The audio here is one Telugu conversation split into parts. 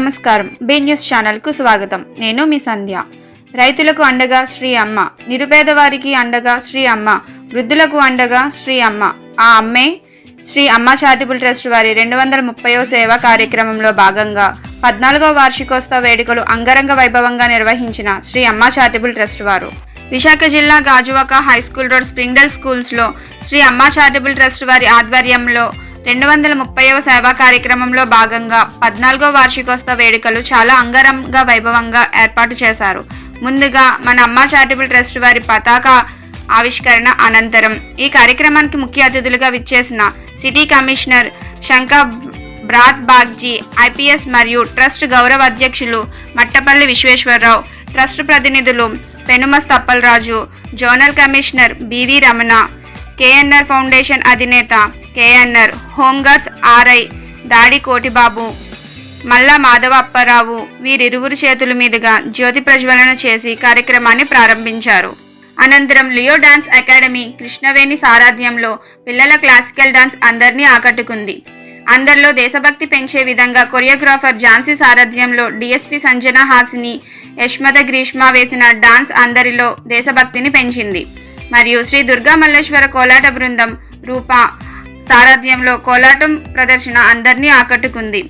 నమస్కారం. బి న్యూస్ ఛానల్కు స్వాగతం. నేను మీ సంధ్య. రైతులకు అండగా శ్రీ అమ్మ. నిరుపేద వారికి అండగా శ్రీ అమ్మ. వృద్ధులకు అండగా శ్రీ అమ్మ. ఆ అమ్మే శ్రీ అమ్మ చారిటబుల్ ట్రస్ట్ వారి రెండు వందల ముప్పైవ సేవా కార్యక్రమంలో భాగంగా పద్నాలుగవ వార్షికోత్సవ వేడుకలు అంగరంగ వైభవంగా నిర్వహించిన శ్రీ అమ్మ చారిటబుల్ ట్రస్ట్ వారు. విశాఖ జిల్లా Gajuwaka high school road Springdale స్కూల్స్లో శ్రీ అమ్మ చారిటబుల్ ట్రస్ట్ వారి ఆధ్వర్యంలో రెండు వందల ముప్పైవ సేవా కార్యక్రమంలో భాగంగా పద్నాలుగో వార్షికోత్సవ వేడుకలు చాలా అంగరంగ వైభవంగా ఏర్పాటు చేశారు. ముందుగా మన అమ్మ చారిటబుల్ ట్రస్ట్ వారి పతాక ఆవిష్కరణ అనంతరం ఈ కార్యక్రమానికి ముఖ్య అతిథులుగా విచ్చేసిన city commissioner Shankar Brata Bagchi IPS మరియు ట్రస్ట్ గౌరవ అధ్యక్షులు మట్టపల్లి విశ్వేశ్వరరావు ట్రస్ట్ ప్రతినిధులు పెనుమస్ Tappalaraju zonal commissioner BV Ramana KNR foundation అధినేత KNR home guards RI Dadi Kotibabu Malla Madhava Apparao వీరిరువురు చేతుల మీదుగా జ్యోతి ప్రజ్వలన చేసి కార్యక్రమాన్ని ప్రారంభించారు. అనంతరం లియో డాన్స్ అకాడమీ కృష్ణవేణి సారథ్యంలో పిల్లల క్లాసికల్ డాన్స్ అందరినీ ఆకట్టుకుంది. అందరిలో దేశభక్తి పెంచే విధంగా కొరియోగ్రాఫర్ ఝాన్సీ సారథ్యంలో డిఎస్పి సంజన హాసిని యష్మత గ్రీష్మ వేసిన డాన్స్ అందరిలో దేశభక్తిని పెంచింది. మరియు శ్రీ దుర్గా మల్లేశ్వర కోలాట బృందం రూప సారథ్యంలో కోలాటం ప్రదర్శన అందరినీ ఆకట్టుకుంది.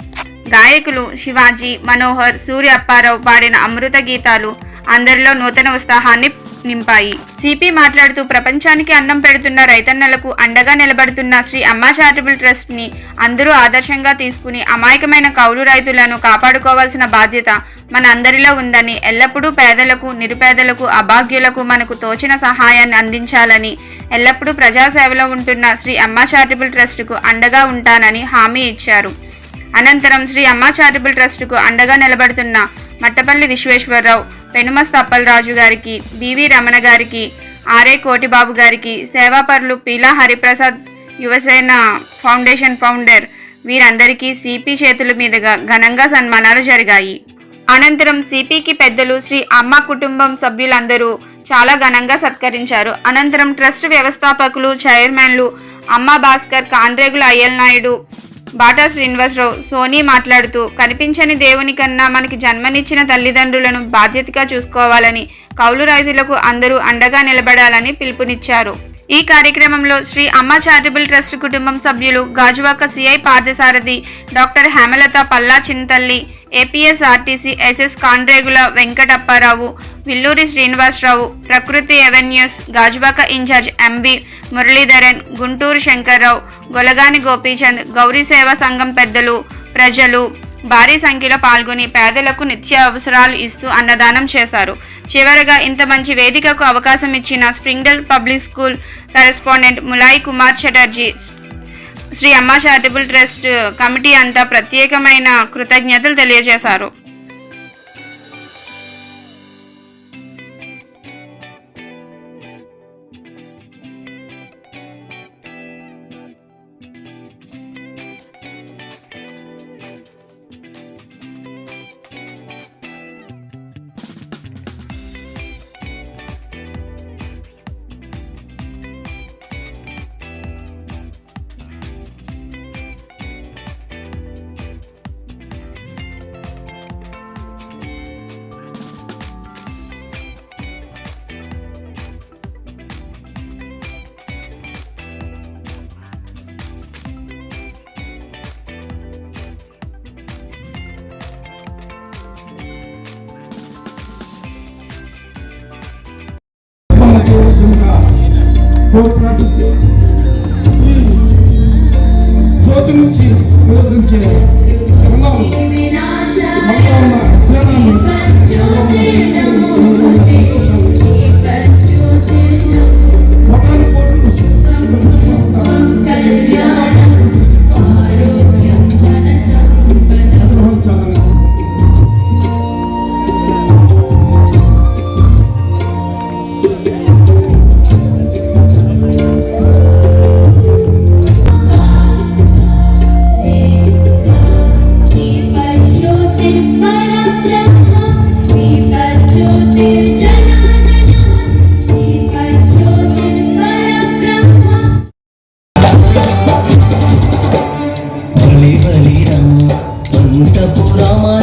గాయకులు శివాజీ మనోహర్ సూర్య అప్పారావు పాడిన అమృత గీతాలు అందరిలో నూతన ఉత్సాహాన్ని నింపాయి. సిపి మాట్లాడుతూ ప్రపంచానికి అన్నం పెడుతున్న రైతన్నలకు అండగా నిలబడుతున్న శ్రీ అమ్మా చారిటబుల్ ట్రస్ట్ని అందరూ ఆదర్శంగా తీసుకుని అమాయకమైన కౌలు రైతులను కాపాడుకోవాల్సిన బాధ్యత మన అందరిలో ఉందని ఎల్లప్పుడూ పేదలకు నిరుపేదలకు అభాగ్యులకు మనకు తోచిన సహాయాన్ని అందించాలని ఎల్లప్పుడూ ప్రజాసేవలో ఉంటున్న శ్రీ అమ్మా చారిటబుల్ ట్రస్టుకు అండగా ఉంటానని హామీ ఇచ్చారు. అనంతరం శ్రీ అమ్మా చారిటబుల్ ట్రస్టుకు అండగా నిలబడుతున్న మట్టపల్లి విశ్వేశ్వరరావు పెనుమస్ తప్పలరాజు గారికి బివి రమణ గారికి ఆర్ఏ కోటిబాబు గారికి సేవాపరులు పీలా హరిప్రసాద్ యువసేన ఫౌండేషన్ ఫౌండర్ వీరందరికీ సిపి చేతుల మీదుగా ఘనంగా సన్మానాలు జరిగాయి. అనంతరం సిపికి పెద్దలు శ్రీ అమ్మ కుటుంబం సభ్యులందరూ చాలా ఘనంగా సత్కరించారు. అనంతరం ట్రస్ట్ వ్యవస్థాపకులు చైర్మన్లు అమ్మ భాస్కర్ కాన్రేగుల అయ్యల్ నాయుడు బాటా శ్రీనివాసరావు సోనీ మాట్లాడుతూ కనిపించని దేవుని కన్నా మనకి జన్మనిచ్చిన తల్లిదండ్రులను బాధ్యతగా చూసుకోవాలని కౌలు రైతులకు అందరూ అండగా నిలబడాలని పిలుపునిచ్చారు. ఈ కార్యక్రమంలో శ్రీ అమ్మ చారిటబుల్ ట్రస్ట్ కుటుంబం సభ్యులు Gajuwaka CI Parthasarathi doctor Hemalatha Palla Chinthalli APSRTC SS Kandregula Venkatapparao Villuri Srinivasarao Prakruthi avenues Gajuwaka incharge MB Muralidharan Guntur Shankarrao Golagani Gopichand Gauri Seva Sangham పెద్దలు ప్రజలు భారీ సంఖ్యలో పాల్గొని పేదలకు నిత్య అవసరాలు ఇస్తూ అన్నదానం చేశారు. చివరగా ఇంత మంచి వేదికకు అవకాశం ఇచ్చిన Springdale public school correspondent Mulayi Kumar Chatterjee Sri Amma charitable trust committee అంతా ప్రత్యేకమైన కృతజ్ఞతలు తెలియజేశారు.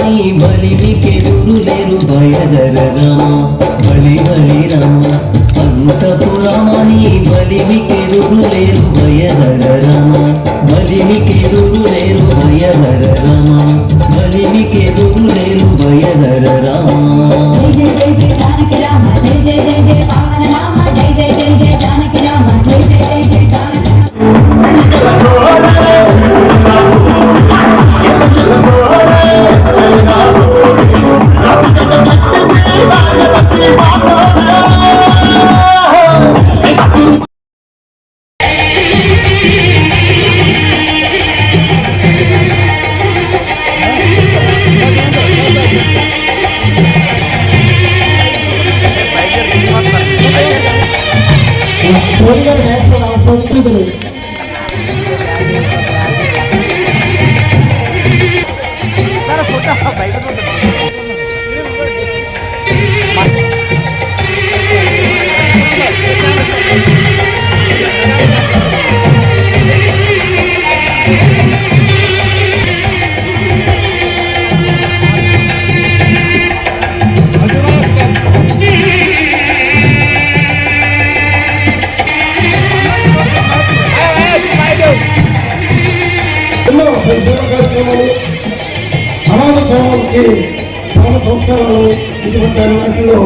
నీ బలికెదురులేరు భయదరగమా బలి బలి రమ. అంతపురమ నీ బలికెదురులేరు భయదరగమ బలికెదురులేరు భయదరగమ బలికెదురులేరు భయదరగమ జయ జయ జయ జయ జయ జయ జయ జయ జయ జయ జయ జయ జయ జయ సోని కార్యక్రమాలు సమాజ సేవలకి సమాజ సంస్కారాలు ఇటువంటి వాటిలో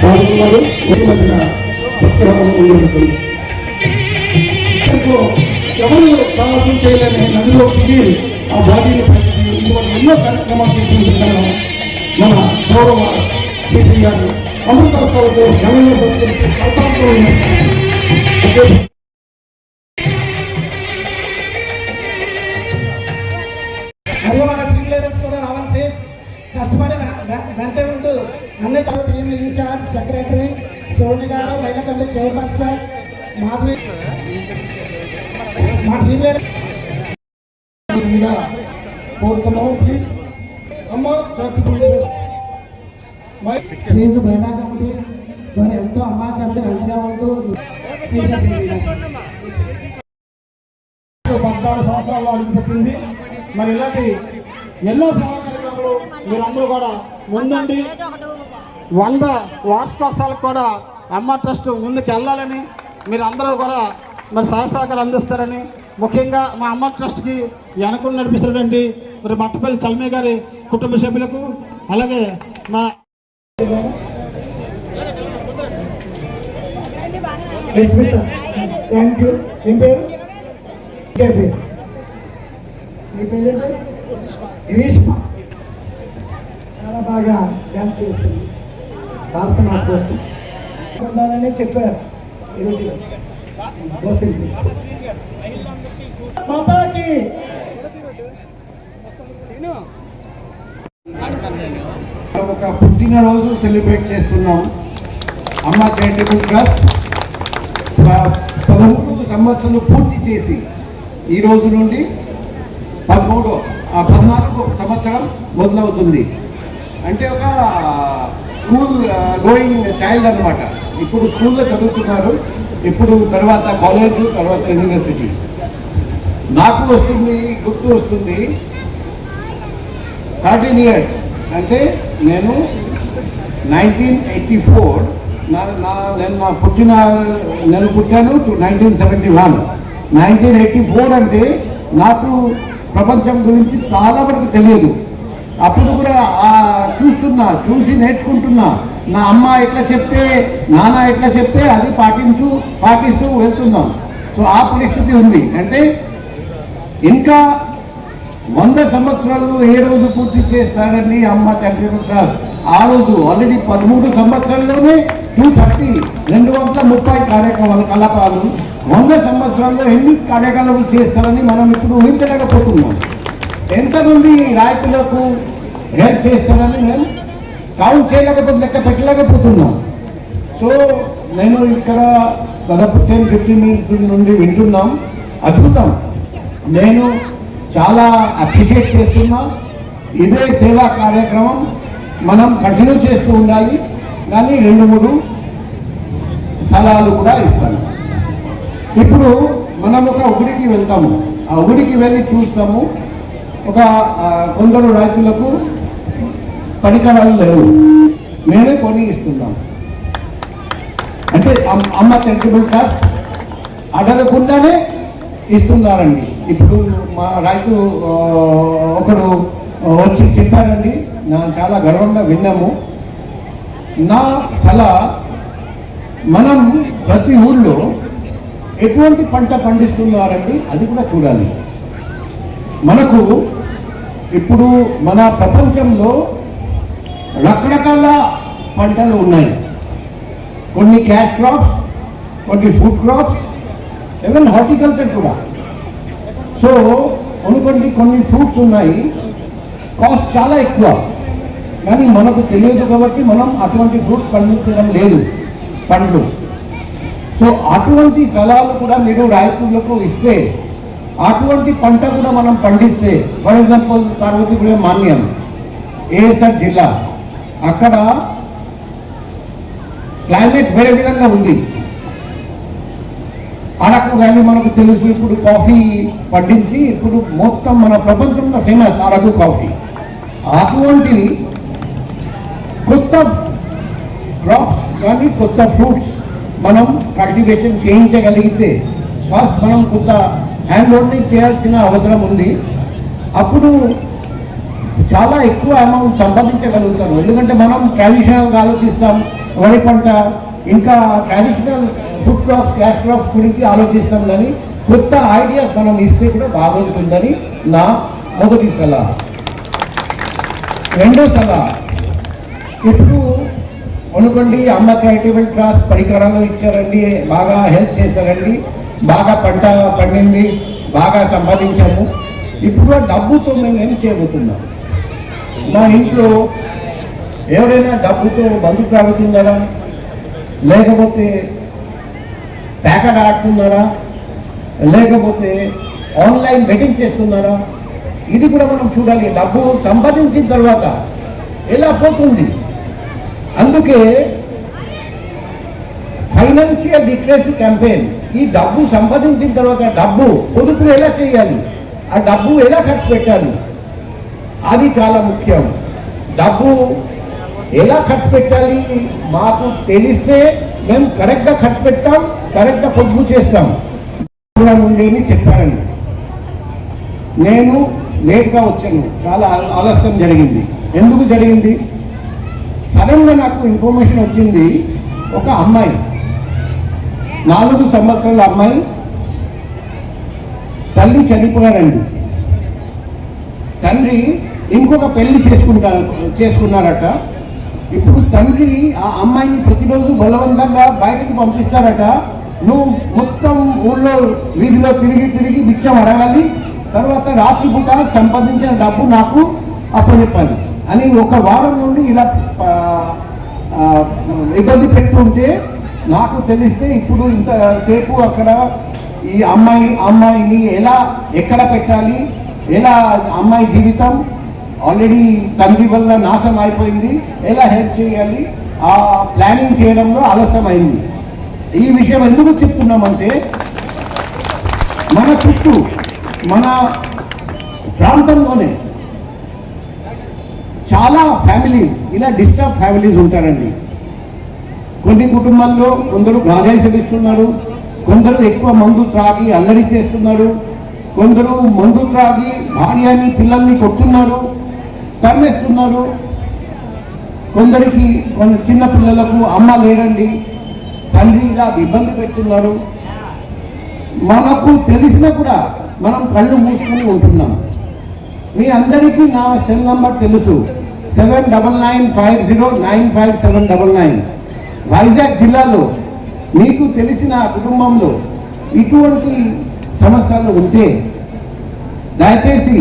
పాల్గొన్నారు. ఒక మధ్యన సత్కారం ఉండేది ఎవరు సాహసం చేయలేని నదిలో దిగి ఆ బాడీని పైకి ఇటువంటి ఎన్నో కార్యక్రమాలు చేస్తుంటున్నాము మన గౌరవ సిపి గారు అమృతస్థలకు ఘనంగా సత్కరించి ఇన్ఛార్జ్ సెక్రటరీ సోని గారు మహిళా కమిటీ చైర్పర్సన్ మాధవి మా టీమ్ కోరుతున్నాము ప్లీజ్ అమ్మ ప్లీజ్ మహిళా కమిటీ మరి ఎంతో అమ్మా చంద్ర వెంటనే ఉంటూ పద్నాలుగు సంవత్సరాలు అడుగు పుట్టింది. మరి ఇలాంటి ఎన్నో సేవా కార్యక్రమాలు మీరందరూ కూడా ముందండి వంద వార్షికోత్సవాలకు కూడా అమ్మ ట్రస్ట్ ముందుకు వెళ్ళాలని మీరు అందరూ కూడా మరి సహాయ సహకారం అందిస్తారని ముఖ్యంగా మా అమ్మ ట్రస్ట్కి వెనక నడిపిస్తున్నటువంటి మరి మట్టపల్లి చల్మే గారి కుటుంబ సభ్యులకు అలాగే మా థ్యాంక్ యూ. ఏం పేరు? పేరు? నీ పేరేంటి? గ్రీష్మ చాలా బాగా డ్యాన్స్ చేసింది భారతమాత కోసం ఉండాలని చెప్పారు. ఈరోజు బస్సులు తీసుకో. మాతాకి! ఒక పుట్టినరోజు సెలబ్రేట్ చేస్తున్నాం. అమ్మ చారిటబుల్ ట్రస్ట్ పదమూడు సంవత్సరాలు పూర్తి చేసి ఈ రోజు నుండి పదమూడు ఆ పద్నాలుగు సంవత్సరం మొదలవుతుంది. అంటే ఒక స్కూల్ గోయింగ్ చైల్డ్ అన్నమాట. ఇప్పుడు స్కూల్లో చదువుతున్నారు. ఇప్పుడు తర్వాత కాలేజ్ తర్వాత యూనివర్సిటీ నాకు వస్తుంది గుర్తు వస్తుంది. థర్టీన్ ఇయర్స్ అంటే నేను నైన్టీన్ ఎయిటీ ఫోర్ నా నా నేను నా పుట్టిన నేను పుట్టాను two nineteen seventy one nineteen eighty four అంటే నాకు ప్రపంచం గురించి చాలా వరకు తెలియదు. అప్పుడు కూడా చూస్తున్నా చూసి నేర్చుకుంటున్నా. నా అమ్మ ఎట్లా చెప్తే నాన్న ఎట్లా చెప్తే అది పాటించు పాటిస్తూ వెళ్తున్నాం. సో ఆ పరిస్థితి ఉంది. అంటే ఇంకా వంద సంవత్సరాలు ఏ రోజు పూర్తి చేస్తారని అమ్మ కంప్యూటర్ క్లాస్. ఆ రోజు ఆల్రెడీ పదమూడు సంవత్సరాల్లోనే టూ థర్టీ రెండు వందల ముప్పై కార్యక్రమాలు కలపాలు వంద సంవత్సరాల్లో ఎన్ని కార్యకలాపాలు చేస్తారని మనం ఇప్పుడు ఊహించలేకపోతున్నాం. ఎంతమంది రైతులకు హెల్ప్ చేస్తారని మేము కౌంట్ చేయలేకపోతే లెక్క పెట్టలేకపోతున్నాం. సో నేను ఇక్కడ దాదాపు టెన్ ఫిఫ్టీన్ మినిట్స్ నుండి వింటున్నాం. అద్భుతం. నేను చాలా అప్రిషియేట్ చేస్తున్నా. ఇదే సేవా కార్యక్రమం మనం కంటిన్యూ చేస్తూ ఉండాలి. కానీ రెండు మూడు సలహాలు కూడా ఇస్తాను ఇప్పుడు మనం ఒక ఒకడికి వెళ్తాము. ఆ గుడికి వెళ్ళి చూస్తాము. ఒక కొందరు రైతులకు పరికరాలు లేవు. మేమే కొని ఇస్తున్నాం. అంటే అమ్- అమ్మ చారిటబుల్ ట్రస్ట్ అడగకుండానే ఇస్తున్నారండి. ఇప్పుడు మా రైతు ఒకడు వచ్చి చెప్పారండి. నా చాలా గర్వంగా విన్నాము. నా సలహా మనం ప్రతి ఊళ్ళో ఎటువంటి పంట పండిస్తున్నారండి? అది కూడా చూడాలి. మనకు ఇప్పుడు మన ప్రపంచంలో రకరకాల పంటలు ఉన్నాయి. కొన్ని క్యాష్ క్రాప్స్ కొన్ని ఫుడ్ క్రాప్స్ ఈవెన్ హార్టికల్చర్ కూడా. సో అనుకోండి కొన్ని ఫ్రూట్స్ ఉన్నాయి. కాస్ట్ చాలా ఎక్కువ. కానీ మనకు తెలియదు కాబట్టి మనం అటువంటి ఫ్రూట్స్ పండించడం లేదు పండ్లు. సో అటువంటి సలహాలు కూడా మీరు రైతులకు ఇస్తే అటువంటి పంట కూడా మనం పండిస్తే for example Parvathipuram Manyam ASR జిల్లా. అక్కడ క్లైమేట్ వేరే విధంగా ఉంది. అరకు కానీ మనకు తెలుసు ఇప్పుడు కాఫీ పండించి ఇప్పుడు మొత్తం మన ప్రపంచంలో ఫేమస్ అరకు కాఫీ. అటువంటి కొత్త క్రాప్స్ కానీ కొత్త ఫ్రూట్స్ మనం కల్టివేషన్ చేయించగలిగితే ఫస్ట్ మనం కొత్త హ్యాండ్ హోల్డింగ్ చేయాల్సిన అవసరం ఉంది. అప్పుడు చాలా ఎక్కువ అమౌంట్ సంపాదించగలుగుతాం ఎందుకంటే మనం ట్రెడిషనల్గా ఆలోచిస్తాం వరి పంట ఇంకా traditional food crops cash crops గురించి ఆలోచిస్తాం కానీ కొత్త ఐడియాస్ మనం ఇస్తే కూడా బాగుంటుందని నా మొదటి సలహా. రెండో సలహా ఇప్పుడు అనుకోండి అమ్మ చారిటబుల్ ట్రస్ట్ పరికరాలు ఇచ్చారండి బాగా హెల్ప్ చేశారండి. బాగా పంట పండింది బాగా సంపాదించాము. ఇప్పుడు డబ్బుతో మేము ఏం చేయబోతున్నాం? మా ఇంట్లో ఎవరైనా డబ్బుతో బంధు తాగుతున్నారా లేకపోతే ప్యాకెట్ ఆడుతున్నారా లేకపోతే ఆన్లైన్ బెట్టింగ్ చేస్తున్నారా? ఇది కూడా మనం చూడాలి. డబ్బు సంపాదించిన తర్వాత ఎలా పోతుంది? అందుకే ఫైనాన్షియల్ లిటరసీ క్యాంపెయిన్ ఈ డబ్బు సంపాదించిన తర్వాత డబ్బు పొదుపు ఎలా చేయాలి? ఆ డబ్బు ఎలా ఖర్చు పెట్టాలి? అది చాలా ముఖ్యం. డబ్బు ఎలా ఖర్చు పెట్టాలి? మాకు తెలిస్తే మేము కరెక్ట్గా ఖర్చు పెడతాం కరెక్ట్గా పొదుపు చేస్తాం. ఉంది అని చెప్పారండి. నేను లేట్గా వచ్చాను. చాలా ఆలస్యం జరిగింది. ఎందుకు జరిగింది? సడన్గా నాకు ఇన్ఫర్మేషన్ వచ్చింది. ఒక అమ్మాయి నాలుగు సంవత్సరాల అమ్మాయి తల్లి చనిపోయారండి. తండ్రి ఇంకొక పెళ్ళి చేసుకుంటారు చేసుకున్నారట. ఇప్పుడు తండ్రి ఆ అమ్మాయిని ప్రతిరోజు బలవంతంగా బయటకు పంపిస్తారట. నువ్వు మొత్తం ఊళ్ళో వీధిలో తిరిగి తిరిగి బిచ్చం అడగాలి. తర్వాత రాత్రిపూట సంపాదించిన డబ్బు నాకు అప్పచెప్పాలి అని ఒక వారం నుండి ఇలా ఇబ్బంది పెడుతుంటే నాకు తెలిస్తే ఇప్పుడు ఇంతసేపు అక్కడ ఈ అమ్మాయి అమ్మాయిని ఎలా ఎక్కడ పెట్టాలి? ఎలా అమ్మాయి జీవితం? ఆల్రెడీ తండ్రి వల్ల నాశనం అయిపోయింది. ఎలా హెల్ప్ చేయాలి? ఆ ప్లానింగ్ చేయడంలో ఆలస్యం అయింది ఈ విషయం ఎందుకు చెప్తున్నామంటే మన చుట్టూ మన ప్రాంతంలోనే చాలా ఫ్యామిలీస్ ఇలా డిస్టర్బ్ ఫ్యామిలీస్ ఉంటారండి. కొన్ని కుటుంబాల్లో కొందరు గాజాయి సెలిస్తున్నారు కొందరు ఎక్కువ మందు త్రాగి అల్లరి చేస్తున్నారు కొందరు మందు త్రాగి భార్యని పిల్లల్ని కొట్టున్నారు తరిమేస్తున్నారు కొందరికి కొన్ని చిన్న పిల్లలకు అమ్మ లేడండి తండ్రి ఇలా ఇబ్బంది పెట్టున్నారు మనకు తెలిసినా కూడా మనం కళ్ళు మూసుకొని ఉంటున్నాం. మీ అందరికీ నా సెల్ నంబర్ తెలుసు. Seven double nine five zero nine five seven double nine. Vizag జిల్లాలో మీకు తెలిసిన కుటుంబంలో ఇటువంటి సమస్యలు ఉంటే దయచేసి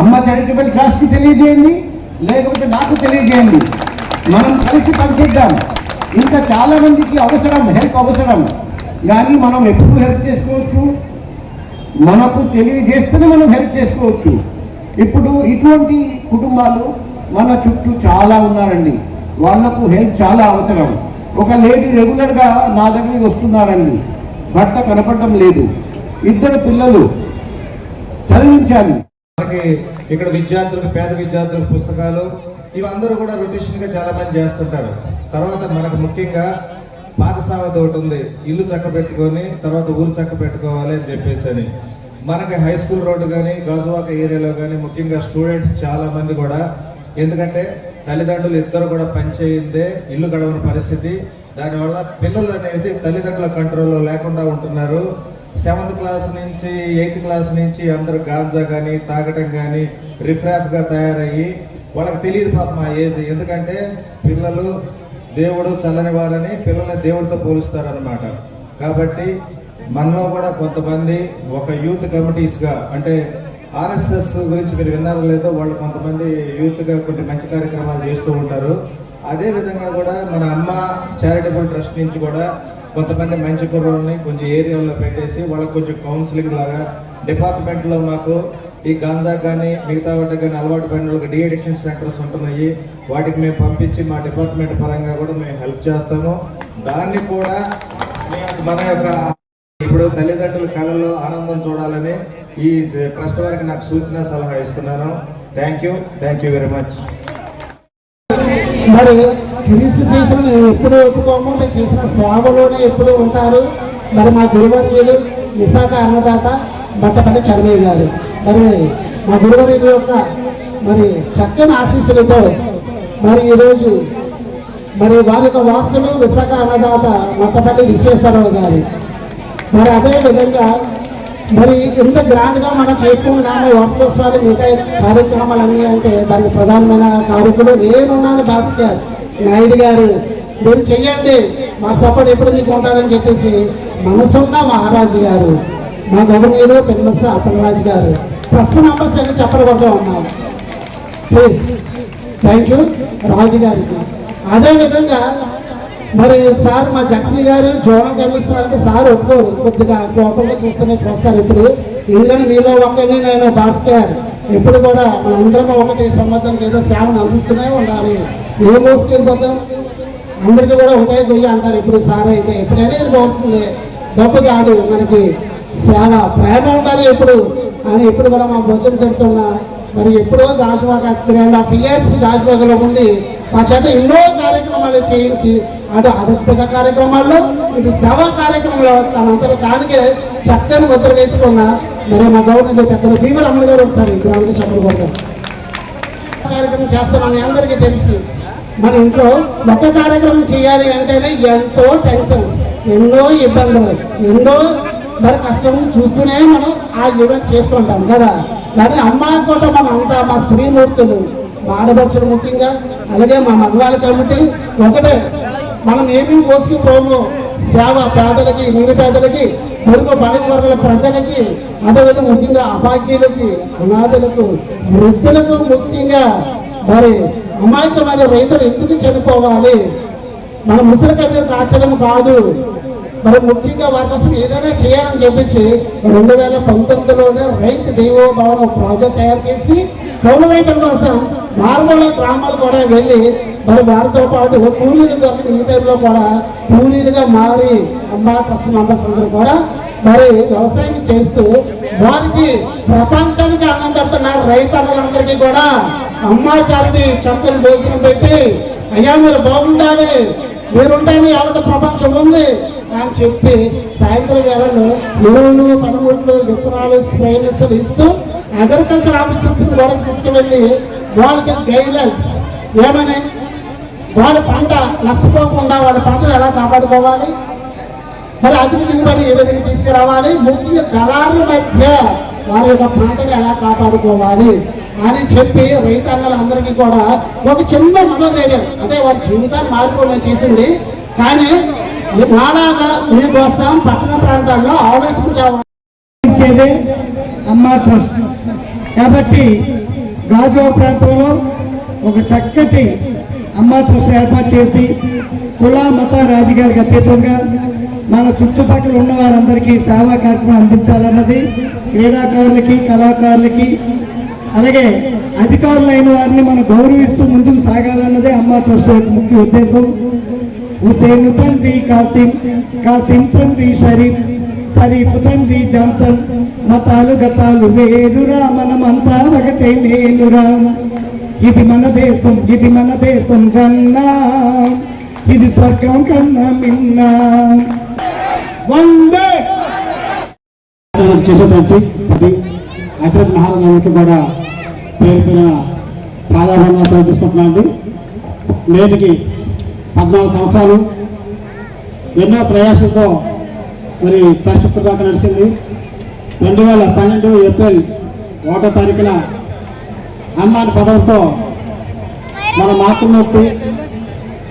అమ్మ చారిటబుల్ ట్రస్ట్కి తెలియజేయండి లేకపోతే నాకు తెలియజేయండి. మనం కలిసి పనిచేద్దాం. ఇంకా చాలామందికి అవసరం హెల్ప్ అవసరం. కానీ మనం ఎప్పుడు హెల్ప్ చేసుకోవచ్చు? మనకు తెలియజేస్తేనే మనం హెల్ప్ చేసుకోవచ్చు. ఇప్పుడు ఇటువంటి కుటుంబాలు మన చుట్టూ చాలా ఉన్నారండి. వాళ్ళకు హెల్ప్ చాలా అవసరం. ఒక లేడీ రెగ్యులర్గా నా దగ్గరికి వస్తున్నారండి. భర్త కనపడటం లేదు. ఇద్దరు పిల్లలు చదివించాలి. మనకి ఇక్కడ విద్యార్థులకు పేద విద్యార్థులకు పుస్తకాలు ఇవందరూ కూడా రొటేషన్గా చాలా మంది చేస్తుంటారు. తర్వాత మనకు ముఖ్యంగా పాత ఒకటి ఉంది. ఇల్లు చక్క పెట్టుకొని తర్వాత ఊరు చక్క పెట్టుకోవాలి అని చెప్పేసి అని మనకి హై స్కూల్ రోడ్డు కానీ గాజువాక ఏరియాలో కానీ ముఖ్యంగా స్టూడెంట్స్ చాలా మంది కూడా. ఎందుకంటే తల్లిదండ్రులు ఇద్దరు కూడా పనిచేయిందే ఇల్లు గడవని పరిస్థితి. దానివల్ల పిల్లలు అనేది తల్లిదండ్రుల కంట్రోల్లో లేకుండా ఉంటున్నారు. సెవెంత్ క్లాస్ నుంచి ఎయిత్ క్లాస్ నుంచి అందరూ గాంజా కానీ తాగటం కానీ రిఫ్రాఫ్గా తయారయ్యి వాళ్ళకి తెలియదు పాప మా ఏజ్. ఎందుకంటే పిల్లలు దేవుడు చల్లని వాళ్ళని పిల్లల్ని దేవుడితో పోలుస్తారనమాట కాబట్టి మనలో కూడా కొంతమంది ఒక యూత్ కమిటీస్గా అంటే ఆర్ఎస్ఎస్ గురించి మీరు విన్నారో లేదో వాళ్ళు కొంతమంది యూత్గా కొన్ని మంచి కార్యక్రమాలు చేస్తూ ఉంటారు. అదే విధంగా కూడా మన అమ్మ చారిటబుల్ ట్రస్ట్ నుంచి కూడా కొంతమంది మంచి కుర్రోళ్ళని కొంచెం ఏరియాలో పెట్టేసి వాళ్ళకి కొంచెం కౌన్సిలింగ్ లాగా డిపార్ట్మెంట్లో మాకు ఈ గాంజా కానీ మిగతా వాటికి కానీ అలవాటు పడిన వాళ్ళకి డి అడిక్షన్ సెంటర్స్ ఉంటున్నాయి. వాటికి మేము పంపించి మా డిపార్ట్మెంట్ పరంగా కూడా మేము హెల్ప్ చేస్తాము. దాన్ని కూడా మేము మన యొక్క ఇప్పుడు తల్లిదండ్రుల కళలో ఆనందం చూడాలని ఈ ట్రస్ట్ వారికి నాకు సూచన సలహా ఇస్తున్నాను. Thank you thank you very much మరి క్రీస్తు చేసిన మేము ఎప్పుడు ఒప్పుకోము? మేము చేసిన సేవలోనే ఎప్పుడు ఉంటారు? మరి మా గురువర్యులు విశాఖ అన్నదాత బట్టపల్లి చర్మయ్య గారు. మరి మా గురువర్యుల యొక్క మరి చక్కని ఆశీస్సులతో మరి ఈరోజు మరి వారి యొక్క వారసులు విశాఖ అన్నదాత బట్టపల్లి విశ్వేశ్వరరావు గారు. మరి అదే విధంగా మరి ఇంత గ్రాండ్గా మనం చేసుకుంటున్నాము వార్షికోత్సవాలు మిగతా కార్యక్రమాలన్నీ అంటే దానికి ప్రధానమైన కారకులు నేనున్నాను భాస్కర్ నాయుడు గారు. మీరు చెయ్యండి. మా సపోర్ట్ ఎప్పుడు మీకు ఉంటుందని చెప్పేసి మనసున్న మహారాజు గారు మా గవర్నీరు పెన్మస్ස అప్పలరాజు గారు. ప్రస్తుత నంబర్స్ అన్ని చెప్పకూడదు ఉన్నాం ప్లీజ్ థ్యాంక్ యూ రాజు గారికి అదేవిధంగా మరి సార్ మా జక్సీ గారు జోనల్ కమిషనర్ అంటే సార్ ఒప్పుకోరు. కొద్దిగా కోపంగా చూస్తూనే చూస్తారు ఇప్పుడు. ఎందుకంటే మీలో ఒకనే నేను భాస్కర్. ఎప్పుడు కూడా మనందరం ఒకటి సమాజానికి ఏదో సేవను అందిస్తూనే ఉండాలి. ఏ మోసుకెళ్ళిపోతాం అందరికీ కూడా ఒకటే గొయ్యి అంటారు ఇప్పుడు సార్ అయితే. ఎప్పుడైనా వెళ్ళిపోవాల్సిందే. డబ్బు కాదు మనకి. సేవ ప్రేమ ఉండాలి ఎప్పుడు. అని ఎప్పుడు కూడా మా భోజనం పెడుతున్నా. మరి ఎప్పుడో Gajuwaka three and half years గాజువాకలో ఉండి మా చేత ఎన్నో కార్యక్రమాలు చేయించి అటు ఆధ్యాత్మిక కార్యక్రమాల్లో ఇటు సేవా కార్యక్రమంలో తనంతట దానికే చక్కని ముద్ర వేసుకున్న మరి మా గవర్నమెంట్ పెద్దలు భీమల అమ్మ గారు ఒకసారి గ్రామంలో చెప్పడం కొడతారు. కార్యక్రమం చేస్తున్నాం మీ అందరికీ తెలుసు మన ఇంట్లో ఒక కార్యక్రమం చేయాలి అంటేనే ఎంతో టెన్షన్స్ ఎన్నో ఇబ్బందులు ఎన్నో మరి కష్టం చూస్తూనే మనం ఆ ఈవెంట్ చేసుకుంటాం కదా? కానీ అమ్మ కూడా మనం అంతా మా స్త్రీమూర్తులు మా ఆడపడుచులు ముఖ్యంగా అలాగే మా మగవాళ్ళ కమిటీ ఒకటే మనం ఏమేమి పోసుకుపోము సేవ పేదలకి నిరుపేదలకి పొరుగు బలైన వర్గాల ప్రజలకి అదేవిధంగా ముఖ్యంగా అభాగ్యులకి అనాథులకు వృద్ధులకు ముఖ్యంగా మరి అమాయకమైన రైతులు ఎందుకు చనిపోవాలి? మన ముసలి కన్యకు ఆశ్చర్యం కాదు. మరి ముఖ్యంగా వారి కోసం ఏదైనా చేయాలని చెప్పేసి రెండు వేల పంతొమ్మిదిలోనే రైతు దేవో ప్రాజెక్ట్ తయారు చేసి కౌలు రైతుల కోసం మారుమూల గ్రామాలు కూడా వెళ్ళి మరి వారితో పాటు కూలీలు దొరికిన ఈ టైంలో కూడా కూలీలుగా మారి అమ్మ ప్రశ్న మెంబర్స్ అందరూ కూడా మరి వ్యవసాయం చేస్తూ వారికి ప్రపంచానికి అన్నం పెడుతున్నారు రైతన్నలందరికీ కూడా అమ్మా చారిటీ చక్కని భోజనం పెట్టి అయ్యా మీరు బాగుండాలి మీరుంటేనే యావత ప్రపంచం ఉంది అని చెప్పి సాయంత్రం వేళలో ఎరువులు పనిముట్లు విత్తనాలు స్ప్రేలు ఇస్తూ అగ్రికల్చర్ ఆఫీసర్స్ కూడా తీసుకువెళ్ళి వాళ్ళకి గైడ్లైన్స్ ఏమని? వాళ్ళ పంట నష్టపోకుండా వాళ్ళ పంటను ఎలా కాపాడుకోవాలి? మరి అధిక దిగుబడి ఏ విధంగా తీసుకురావాలి? ముఖ్య దళారుల మధ్య వారి యొక్క పంటను ఎలా కాపాడుకోవాలి? అని చెప్పి రైతన్నలందరికీ కూడా ఒక చిన్న మనోధైర్యం. అంటే వారి జీవితాన్ని మారిపోవడం చేసింది. కానీ నాలాగా మీకోసం పట్టణ ప్రాంతాల్లో ఆలోచించేది అమ్మా ట్రస్ట్. కాబట్టి గాజువా ప్రాంతంలో ఒక చక్కటి అమ్మా ట్రస్ట్ ఏర్పాటు చేసి కుల మత రాజకీయాలకు అతీతంగా మన చుట్టుపక్కల ఉన్న వారందరికీ సేవా కార్యక్రమం అందించాలన్నది క్రీడాకారులకి కళాకారులకి అలాగే అధికారులైన వారిని మనం గౌరవిస్తూ ముందుకు సాగాలన్నదే అమ్మా ట్రస్ట్ యొక్క ముఖ్య ఉద్దేశం. హుసేన్ తండ్రి కాసిం కాసిం తండ్రి షరీఫ్ సరీఫ్ తండ్రి జాన్సన్ మతాలు గతాలు వేరురా మనమంతా ఒకటే నేనురా ఇది మన దేశం ఇది మన దేశం కన్నా. ఇది స్వర్గం కన్నా మిన్నా. వందే! చేసేటువంటి ఇది అతిరథ కూడా పేరు పైన ప్రాధాన్యంగా తెలియజేసుకుంటున్నామండి నేటికి పద్నాలుగు సంవత్సరాలు ఎన్నో ప్రయాసంతో మరి ట్రస్ట్ ఇప్పుడు దాకా నడిచింది. రెండు వేల పన్నెండు ఏప్రిల్ ఒకటో తారీఖున అమ్మాని పదవితో మన మాతృమూర్తి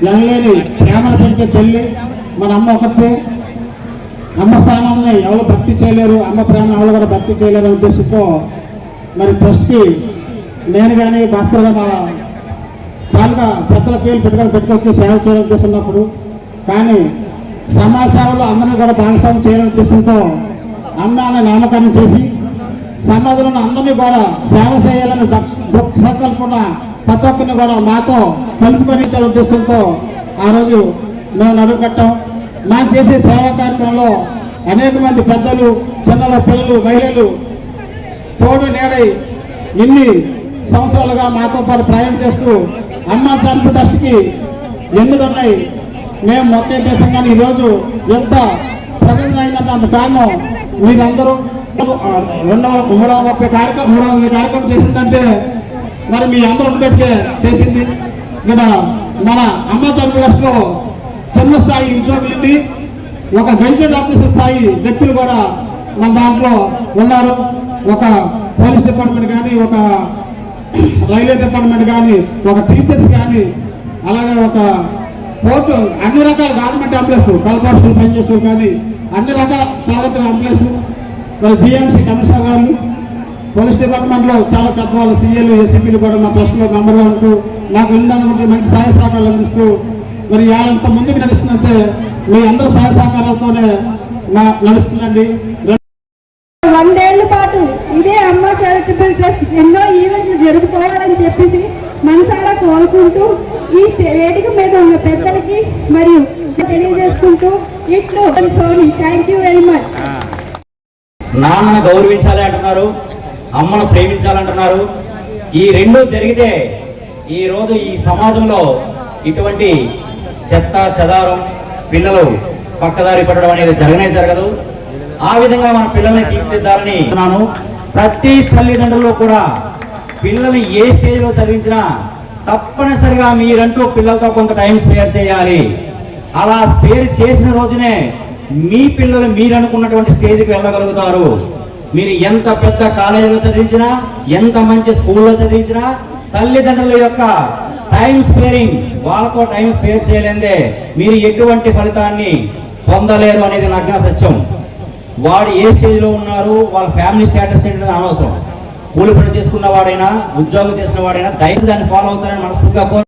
ఎనలేని ప్రేమను పెంచే తల్లి మన అమ్మ ఒకటి అమ్మ స్థానాన్ని ఎవరు భక్తి చేయలేరు అమ్మ ప్రేమను ఎవరు కూడా భక్తి చేయలేరు ఉద్దేశంతో మరి ట్రస్ట్కి నేను కానీ భాస్కర్ మా తాలూకా పెద్దల పేర్లు పెట్టుకొని పెట్టుకొచ్చి సేవ చేయాలని ఉద్దేశిస్తున్నప్పుడు కానీ సమాజ సేవలో అందరినీ కూడా భాగస్వామ్యం చేయాలనే ఉద్దేశంతో అమ్మ అనే నామకరణం చేసి సమాజంలో అందరినీ కూడా సేవ చేయాలని దక్ష- సంకల్పన ప్రతి ఒక్కరిని కూడా మాతో కలుపుకొని ఉద్దేశంతో ఆ రోజు మేము నడుము మా చేసే సేవా కార్యక్రమంలో అనేక మంది పెద్దలు చిన్నల పిల్లలు మహిళలు తోడు నేడై ఇన్ని సంవత్సరాలుగా మాతో పాటు ప్రయాణం చేస్తూ అమ్మ చంపు ట్రస్ట్కి ఎన్నిదున్నాయి మేము మొత్తం దేశం కానీ ఈరోజు ఎంత ప్రయోజనం అయిందంటే అంత కారణం మీరందరూ రెండవ రెండు ముప్పై కార్యక్రమం మూడు వందల కార్యక్రమం చేసిందంటే మరి మీ అందరూ ఉండేట్టుగా చేసింది. ఇక్కడ మన అమ్మ చంపు ట్రస్ట్లో చిన్న స్థాయి ఉద్యోగులండి ఒక గెజిటెడ్ ఆఫీసర్ స్థాయి వ్యక్తులు కూడా మన దాంట్లో ఉన్నారు. ఒక పోలీస్ డిపార్ట్మెంట్ కానీ ఒక రైల్వే డిపార్ట్మెంట్ కానీ ఒక టీచర్స్ కానీ అలాగే ఒక పోర్టు అన్ని రకాల గవర్నమెంట్ అంబులెన్స్ కల్పార్సులు పనిచేస్తూ కానీ అన్ని రకాల తరగతుల అంబులెన్స్. మరి జిఎంసీ కమిషనర్ గారు పోలీస్ డిపార్ట్మెంట్లో చాలా పెద్ద వాళ్ళ సీఏలు ఏసీపీలు కూడా మా ట్రస్ట్లో మెంబర్గా ఉంటూ నాకు ఉందనుకుంటే మంచి సహాయ సహకారాలు అందిస్తూ మరి ఎంత ముందుకు నడుస్తుందంటే మీ అందరి సహాయ సహకారాలతోనే నడుస్తుందండి. రెండేళ్ళ పాటు ఇదే అమ్మ చారిటబుల్ ట్రస్ట్ ఎన్నో ఈవెంట్లు జరుపుకోవాలని చెప్పేసి మనసారా కోరుకుంటూ ఈ వేదిక మీద ఉన్న పెద్దలకి మరియు తెలియజేసుకుంటూ ఇట్లు Soni thank you very much నాన్నను గౌరవించాలి అంటున్నారు అమ్మను ప్రేమించాలంటున్నారు ఈ రెండు జరిగితే ఈ రోజు ఈ సమాజంలో ఇటువంటి చెత్త చెదారం పిల్లలు పక్కదారి పడడం అనేది జరగనే జరగదు. ఆ విధంగా మన పిల్లల్ని తీర్చిదిద్దాలని ఉన్నాను ప్రతి తల్లిదండ్రులు కూడా పిల్లల్ని ఏ స్టేజ్లో చదివించినా తప్పనిసరిగా మీరంటూ పిల్లలతో కొంత టైం స్పేర్ చేయాలి. అలా స్పేర్ చేసిన రోజునే మీ పిల్లలు మీరు అనుకున్నటువంటి స్టేజ్కి వెళ్ళగలుగుతారు. మీరు ఎంత పెద్ద కాలేజీలో చదివించినా ఎంత మంచి స్కూల్లో చదివించినా తల్లిదండ్రుల యొక్క టైం స్పేరింగ్ వాళ్ళతో టైం స్పేర్ చేయలేదే. మీరు ఎటువంటి ఫలితాన్ని పొందలేరు అనేది నగ్న సత్యం. వాడు ఏ స్టేజ్లో ఉన్నారు వాళ్ళ ఫ్యామిలీ స్టేటస్ ఏంటనేది అనవసరం. కూలి పని చేసుకున్న వాడైనా ఉద్యోగం చేసిన వాడైనా దయచేసి దాన్ని ఫాలో అవుతారని మనస్ఫూర్తిగా కోరు